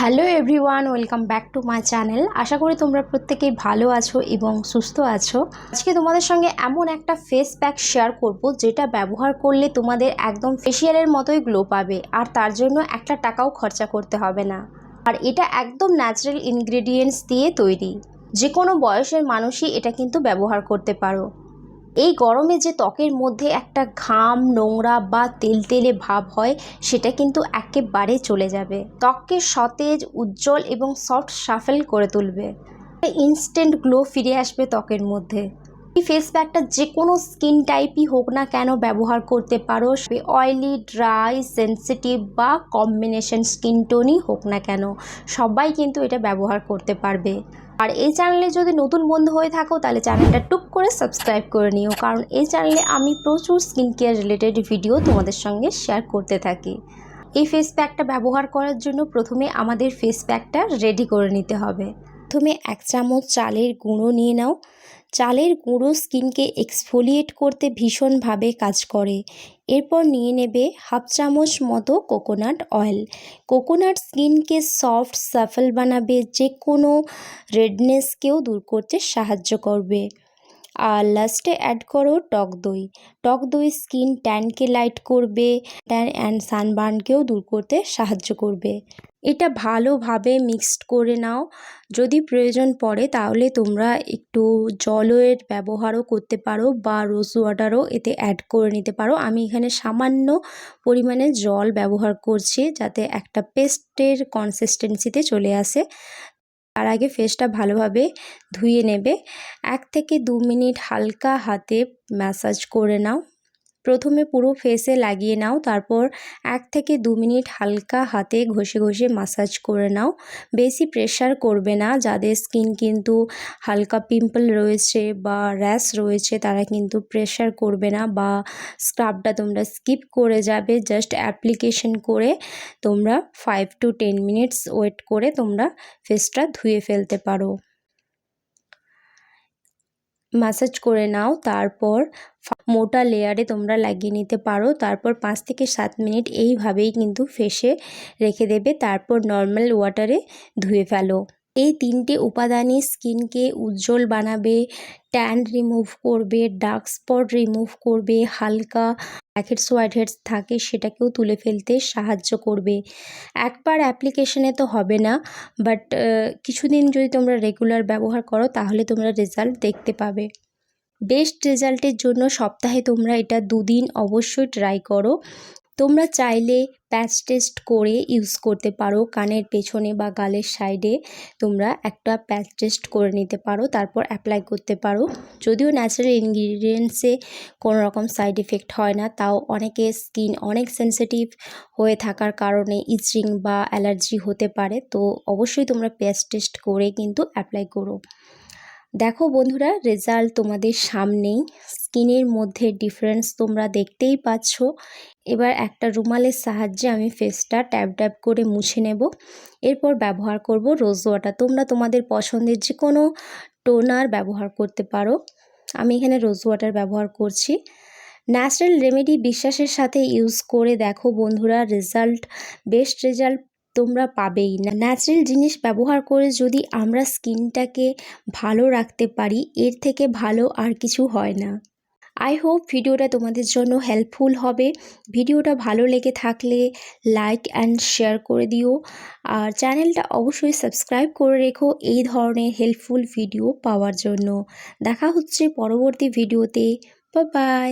Hello everyone welcome back to my channel আশা করি তোমরা প্রত্যেকেই ভালো আছো এবং সুস্থ আছো। আজকে তোমাদের সঙ্গে এমন একটা ফেস প্যাক শেয়ার করব যেটা ব্যবহার করলে তোমাদের একদম ফেসিয়ালের মতোই গ্লো পাবে, আর তার জন্য একটা টাকাও খরচা করতে হবে না। আর এটা একদম ন্যাচারাল ইনগ্রেডিয়েন্টস দিয়ে তৈরি। যে কোনো বয়সের মানুষই এটা কিন্তু ব্যবহার করতে পারো। এই গরমে যে ত্বকের মধ্যে একটা ঘাম, নোংরা বা তেলতেলে ভাব হয়, সেটা কিন্তু একেবারে চলে যাবে। ত্বককে সতেজ, উজ্জ্বল এবং সফট সাফেল করে তুলবে। ইনস্ট্যান্ট গ্লো ফিরে আসবে ত্বকের মধ্যে। ফেস প্যাকটা যে কোনো স্কিন টাইপই হোক না কেন ব্যবহার করতে পারো। অয়েলি ড্রাই সেন্সিটিভ বা কম্বিনেশন স্কিন টোনই হোক না কেন, সবাই কিন্তু এটা ব্যবহার করতে পারবে। আর এই চ্যানেলে যদি নতুন বন্ধু হয়ে থাকো, তাহলে চ্যানেলটা টুক করে সাবস্ক্রাইব করে নিও। কারণ এই চ্যানেলে আমি প্রচুর স্কিন কেয়ার রিলেটেড ভিডিও তোমাদের সঙ্গে শেয়ার করতে থাকি। এই ফেস প্যাকটা ব্যবহার করার জন্য প্রথমে আমাদের ফেস প্যাকটা রেডি করে নিতে হবে। প্রথমে এক চামচ চালের গুঁড়ো নিয়ে নাও। চালের গুঁড়ো স্কিনকে এক্সফোলিয়েট করতে ভীষণভাবে কাজ করে। এরপর নিয়ে নেবে হাফ চামচ মতো কোকোনাট অয়েল কোকোনাট স্কিনকে সফট সাফল বানাবে যে কোনো রেডনেসকেও দূর করতে সাহায্য করবে। আর লাস্টে অ্যাড করো টক দই। টক দই স্কিন ট্যানকে লাইট করবে ট্যান অ্যান্ড সানবার্নকেও দূর করতে সাহায্য করবে। এটা ভালোভাবে মিক্সড করে নাও। যদি প্রয়োজন পড়ে তাহলে তোমরা একটু জলের ব্যবহারও করতে পারো বা রোজ ওয়াটারও এতে অ্যাড করে নিতে পারো। আমি এখানে সামান্য পরিমাণে জল ব্যবহার করছি যাতে একটা পেস্টের কনসিস্টেন্সিতে চলে আসে। তার আগে ফেসটা ভালোভাবে ধুয়ে নেবে। এক থেকে দু মিনিট হালকা হাতে ম্যাসাজ করে নাও। প্রথমে পুরো ফেসে লাগিয়ে নাও, তারপর এক থেকে দু মিনিট হালকা হাতে ঘষে ঘষে মাসাজ করে নাও। বেশি প্রেশার করবে না, যাদের স্কিন কিন্তু হালকা পিম্পল রয়েছে বা র্যাশ রয়েছে, তারা কিন্তু প্রেশার করবে না বা স্ক্রাবটা তোমরা স্কিপ করে যাবে। জাস্ট অ্যাপ্লিকেশন করে তোমরা five to ten minutes wait করে তোমরা ফেসটা ধুয়ে ফেলতে পারো। ম্যাসাজ করে নাও, তারপর মোটা লেয়ারে তোমরা লাগিয়ে নিতে পারো। তারপর পাঁচ থেকে সাত মিনিট এইভাবেই কিন্তু ফেসে রেখে দেবে। তারপর নর্মাল ওয়াটারে ধুয়ে ফেলো। এই তিনটে উপাদানই স্কিনকে উজ্জ্বল বানাবে, ট্যান রিমুভ করবে, ডার্ক স্পট রিমুভ করবে, হালকা ব্ল্যাকহেডস হোয়াইট হেডস থাকে সেটাকেও তুলে ফেলতে সাহায্য করবে। একবার অ্যাপ্লিকেশনে তো হবে না, বাট কিছুদিন যদি তোমরা রেগুলার ব্যবহার করো তাহলে তোমরা রেজাল্ট দেখতে পাবে। বেস্ট রেজাল্টের জন্য সপ্তাহে তোমরা এটা দুদিন অবশ্যই ট্রাই করো। তোমরা চাইলে প্যাচ টেস্ট করে ইউজ করতে পারো, কানের পেছনে বা গালের সাইডে। তোমরা একটা প্যাচ টেস্ট করে নিতে পারো, তারপর অ্যাপ্লাই করতে পারো। যদিও ন্যাচারাল ইনগ্রিডিয়েন্টসে কোনো রকম সাইড এফেক্ট হয় না, তাও অনেকে স্কিন অনেক সেন্সিটিভ হয়ে থাকার কারণে ইচিং বা অ্যালার্জি হতে পারে। তো অবশ্যই তোমরা প্যাচ টেস্ট করে কিন্তু অ্যাপ্লাই করো। দেখো বন্ধুরা রেজাল্ট তোমাদের সামনেই। স্কিনের মধ্যে ডিফারেন্স তোমরা দেখতেই পাচ্ছ। এবার একটা রুমালের সাহায্যে আমি ফেসটা ট্যাপ ট্যাপ করে মুছে নেব। এরপর ব্যবহার করব রোজ ওয়াটার তোমরা তোমাদের পছন্দের যে কোনো টোনার ব্যবহার করতে পারো। আমি এখানে রোজ ওয়াটার ব্যবহার করছি। ন্যাচারাল রেমেডি বিশ্বাসের সাথে ইউজ করে দেখো বন্ধুরা রেজাল্ট বেস্ট রেজাল্ট তোমরা পাবেই। না ন্যাচারাল জিনিস ব্যবহার করে যদি আমরা স্কিনটাকে ভালো রাখতে পারি, এর থেকে ভালো আর কিছু হয় না। আই হোপ ভিডিওটা তোমাদের জন্য হেল্পফুল হবে। ভিডিওটা ভালো লেগে থাকলে লাইক অ্যান্ড শেয়ার করে দিও। আর চ্যানেলটা অবশ্যই সাবস্ক্রাইব করে রেখো এই ধরনের হেল্পফুল ভিডিও পাওয়ার জন্য। দেখা হচ্ছে পরবর্তী ভিডিওতে বাই